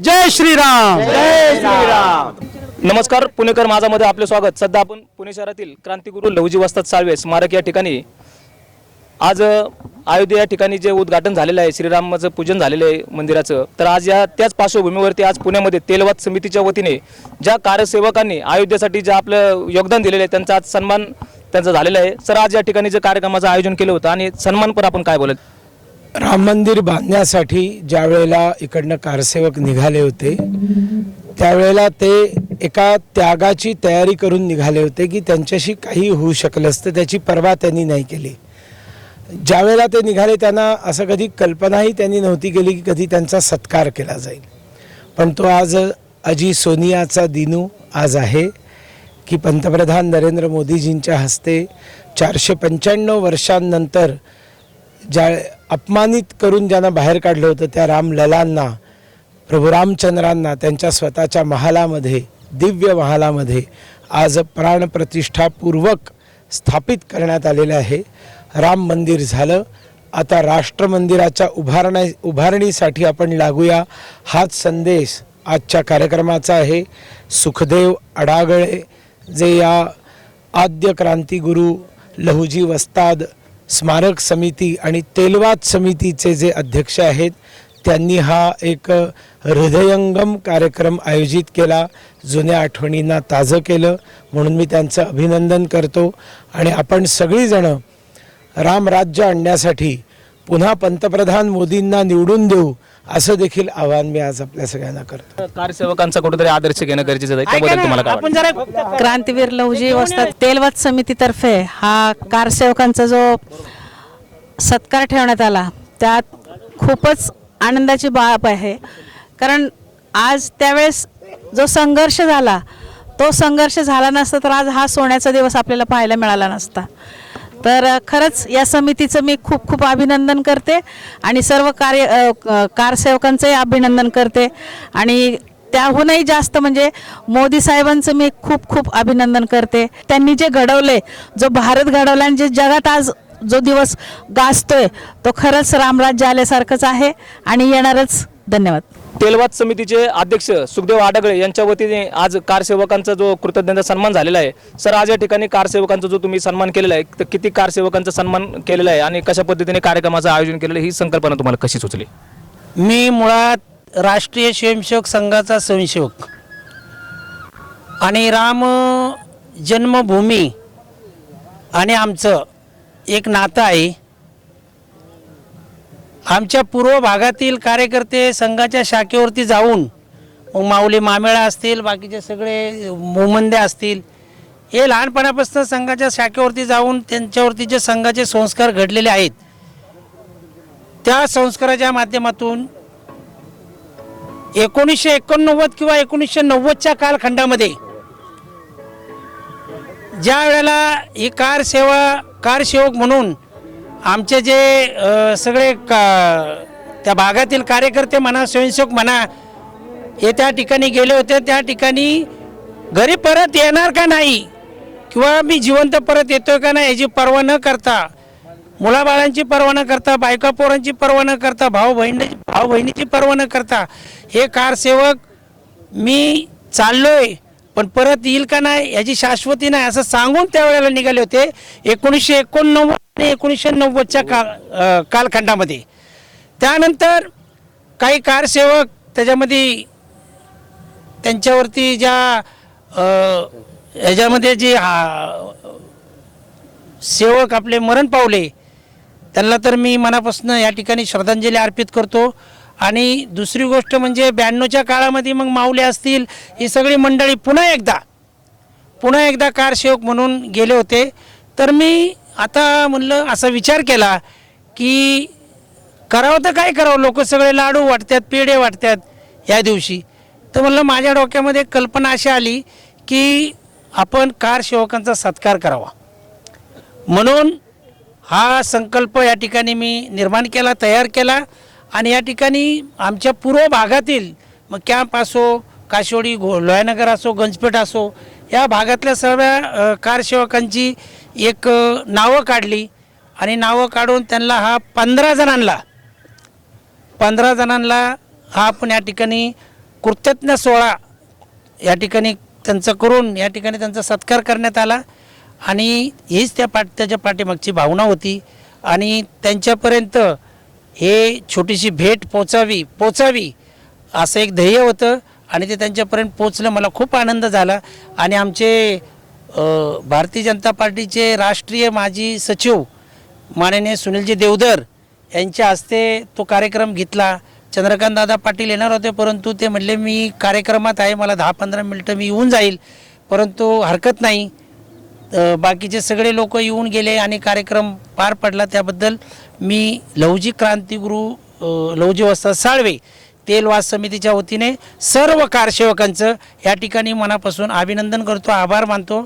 जय श्रीराम. जय श्रीराम. नमस्कार पुणेकर माझामध्ये आपले स्वागत. सध्या आपण पुणे शहरातील क्रांतिगुरू लहुजी वस्ताद साळवे स्मारक या ठिकाणी आज अयोध्या या ठिकाणी जे उद्घाटन झालेलं आहे श्रीरामाचं पूजन झालेलं आहे मंदिराचं तर आज या त्याच पार्श्वभूमीवरती आज पुण्यामध्ये तेलवाद समितीच्या वतीने ज्या कार्यसेवकांनी अयोध्येसाठी जे आपलं योगदान दिलेलं आहे त्यांचा आज सन्मान त्यांचा झालेला आहे. सर आज या ठिकाणी जे कार्यक्रमाचं आयोजन केलं होतं आणि सन्मानपर आपण काय बोलत? राम मंदिर बांधण्यासाठी ज्या वेळेला इकडनं कारसेवक निघाले होते त्यावेळेला ते एका त्यागाची तयारी करून निघाले होते की त्यांच्याशी काही होऊ शकलं असतं त्याची पर्वा त्यांनी नाही केली. ज्यावेळेला ते निघाले त्यांना असं कधी कल्पनाही त्यांनी नव्हती केली की कधी त्यांचा सत्कार केला जाईल. पण तो आज अजी सोनियाचा दिनू आज आहे की पंतप्रधान नरेंद्र मोदीजींच्या हस्ते चारशे पंच्याण्णव वर्षांनंतर ज्या अपमानित करून ज्यांना बाहेर काढलं होतं त्या रामललांना प्रभू रामचंद्रांना त्यांच्या स्वतःच्या महालामध्ये दिव्य महालामध्ये आज प्राणप्रतिष्ठापूर्वक स्थापित करण्यात आलेलं आहे. राम मंदिर झालं. आता राष्ट्रमंदिराच्या उभारण्या उभारणीसाठी आपण लागूया. हाच संदेश आजच्या कार्यक्रमाचा आहे. सुखदेव अडागळे जे या आद्य क्रांतिगुरू लहुजी वस्ताद स्मारक समिती आणि तेलवाद समितीचे जे अध्यक्ष आहेत त्यांनी हा एक हृदयंगम कार्यक्रम आयोजित केला जुन्या आठवणींना ताजं केलं म्हणून मी त्यांचं अभिनंदन करतो. आणि आपण सगळीजणं रामराज्य आणण्यासाठी पुन्हा पंतप्रधान मोदींना निवडून देऊ असं देखील आवाहन मी आज आपल्या सगळ्यांना करतो. कार्यसेवकांचा कुठेतरी आदर्श घेणं गरजेचं आहे. त्याबद्दल तुम्हाला काय वाटतं? आपण जरा क्रांतीवीर लहुजी वस्ताद तेलवत समितीतर्फे हा कारसेवकांचा जो सत्कार ठेवण्यात आला त्यात खूपच आनंदाची बाब आहे. कारण आज त्यावेळेस जो संघर्ष झाला तो संघर्ष झाला नसता तर आज हा सोन्याचा दिवस आपल्याला पाहायला मिळाला नसता. तर खरंच या समितीचं मी खूप खूप अभिनंदन करते आणि सर्व कार्य कारसेवकांचंही अभिनंदन करते. आणि त्याहूनही जास्त म्हणजे मोदी साहेबांचं मी खूप खूप अभिनंदन करते. त्यांनी जे घडवले जो भारत घडवला आणि जे जगात आज जो दिवस गाजतोय तो खरंच रामराज्य आल्यासारखंच आहे आणि येणारच. धन्यवाद. तेलवाद समितीचे अध्यक्ष सुखदेव आडगळे यांच्या वतीने आज कारसेवकांचा जो कृतज्ञता सन्मान झालेला आहे. सर आज या ठिकाणी कारसेवकांचा जो तुम्ही सन्मान केलेला आहे तर किती कारसेवकांचा सन्मान केलेला आहे आणि कशा पद्धतीने कार्यक्रमाचं आयोजन केलेलं आहे ही संकल्पना तुम्हाला कशी सुचली? मी मुळात राष्ट्रीय स्वयंसेवक संघाचा स्वयंसेवक. आणि राम जन्मभूमी आणि आमचं एक नातं आहे. आमच्या पूर्व भागातील कार्यकर्ते संघाच्या शाखेवरती जाऊन मग माऊली मामेळा असतील बाकीचे सगळे मोमंदे असतील हे लहानपणापासून संघाच्या शाखेवरती जाऊन त्यांच्यावरती जे संघाचे संस्कार घडलेले आहेत त्या संस्काराच्या माध्यमातून एकोणीसशे एकोणनव्वद किंवा एकोणीसशे नव्वदच्या कालखंडामध्ये ज्या वेळेला ही कार सेवा कार सेवक म्हणून आमचे जे सगळे का त्या भागातील कार्यकर्ते म्हणा स्वयंसेवक म्हणा हे त्या ठिकाणी गेले होते. त्या ठिकाणी घरी परत येणार का नाही? किंवा मी जिवंत परत येतोय का नाही याची पर्वा न करता मुलाबाळांची पर्वा न करता बायका पोरांची पर्वा न करता भाऊ बहिणी भाऊ बहिणीची पर्वा न करता हे कारसेवक मी चाललोय. पण परत येईल का नाही याची शाश्वती नाही असं सांगून त्यावेळेला निघाले होते एकोणीसशे एकोणनव्वद आणि एकोणीसशे नव्वदच्या काल कालखंडामध्ये. त्यानंतर काही कारसेवक त्याच्यामध्ये त्यांच्यावरती ज्या याच्यामध्ये ह्याच्यामध्ये जे हा- सेवक आपले मरण पावले त्यांना तर मी मनापासून या ठिकाणी श्रद्धांजली अर्पित करतो. आणि दुसरी गोष्ट म्हणजे ब्याण्णवच्या काळामध्ये मग माऊले असतील ही सगळी मंडळी पुन्हा एकदा पुन्हा एकदा कारसेवक म्हणून गेले होते. तर मी आता म्हणलं असा विचार केला की करावं तर काय करावं? लोक सगळे लाडू वाटतात पेढे वाटतात या दिवशी. तर म्हणलं माझ्या डोक्यामध्ये कल्पना अशी आली की आपण कारसेवकांचा सत्कार करावा. म्हणून हा संकल्प या ठिकाणी मी निर्माण केला तयार केला. आणि या ठिकाणी आमच्या पूर्व भागातील मग कॅम्प असो काशोडी घो लोहानगर असो गंजपेठ असो या भागातल्या सर्व कारसेवकांची एक नावं काढली. आणि नावं काढून त्यांना हा पंधरा जणांना पंधरा जणांना हा आपण या ठिकाणी कृतज्ञ सोहळा या ठिकाणी त्यांचं करून या ठिकाणी त्यांचा सत्कार करण्यात आला. आणि हीच त्या पाठ त्याच्या पाठीमागची भावना होती. आणि त्यांच्यापर्यंत हे छोटीशी भेट पोचावी पोचावी असं एक ध्येय होतं आणि ते त्यांच्यापर्यंत पोचलं. मला खूप आनंद झाला. आणि आमचे भारतीय जनता पार्टीचे राष्ट्रीय माजी सचिव माननीय सुनीलजी देवधर यांच्या हस्ते तो कार्यक्रम घेतला. चंद्रकांत दादा पाटील येणार होते परंतु ते म्हणले मी कार्यक्रमात आहे मला दहा पंधरा मिनटं मी येऊन जाईल. परंतु हरकत नाही. बाकीचे सगळे लोक येऊन गेले आणि कार्यक्रम पार पडला. त्याबद्दल मी लवजी क्रांतिगुरू लवजी वस्ताद साळवे तेलवास समितीच्या वतीने सर्व कारसेवकांचं या ठिकाणी मनापासून अभिनंदन करतो आभार मानतो.